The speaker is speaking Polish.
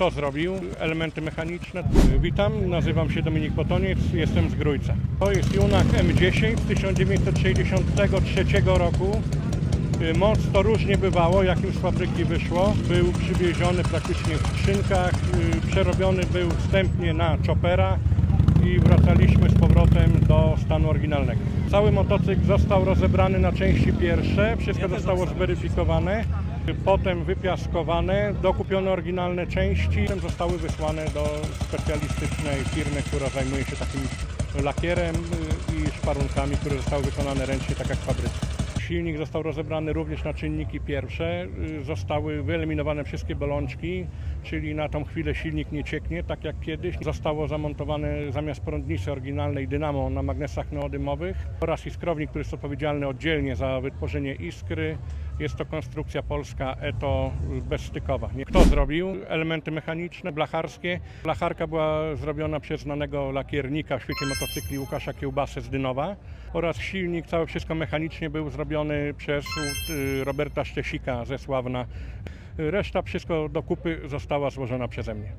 Kto zrobił elementy mechaniczne? Witam, nazywam się Dominik Potoniec, jestem z Grójca. To jest Junak M10 z 1963 roku. Y, Moc to różnie bywało, jak już z fabryki wyszło. Był przywieziony praktycznie w skrzynkach, y, przerobiony był wstępnie na chopera i wracaliśmy z powrotem do stanu oryginalnego. Cały motocykl został rozebrany na części pierwsze, wszystko zostało zweryfikowane, potem wypiaskowane, dokupione oryginalne części, potem zostały wysłane do specjalistycznej firmy, która zajmuje się takim lakierem y, i szparunkami, które zostały wykonane ręcznie, tak jak w fabryce. Silnik został rozebrany również na czynniki pierwsze. Y, Zostały wyeliminowane wszystkie bolączki, czyli na tą chwilę silnik nie cieknie, tak jak kiedyś. Zostało zamontowane zamiast prądnicy oryginalnej dynamo na magnesach neodymowych oraz iskrownik, który jest odpowiedzialny oddzielnie za wytworzenie iskry. Jest to konstrukcja polska ETO bezstykowa. Kto zrobił? Elementy mechaniczne, blacharskie. Blacharka była zrobiona przez znanego lakiernika w świecie motocykli Łukasza Kiełbasę z Dynowa oraz silnik, całe wszystko mechanicznie był zrobiony przez y, Roberta Szczesika ze Sławna. Reszta wszystko do kupy została złożona przeze mnie.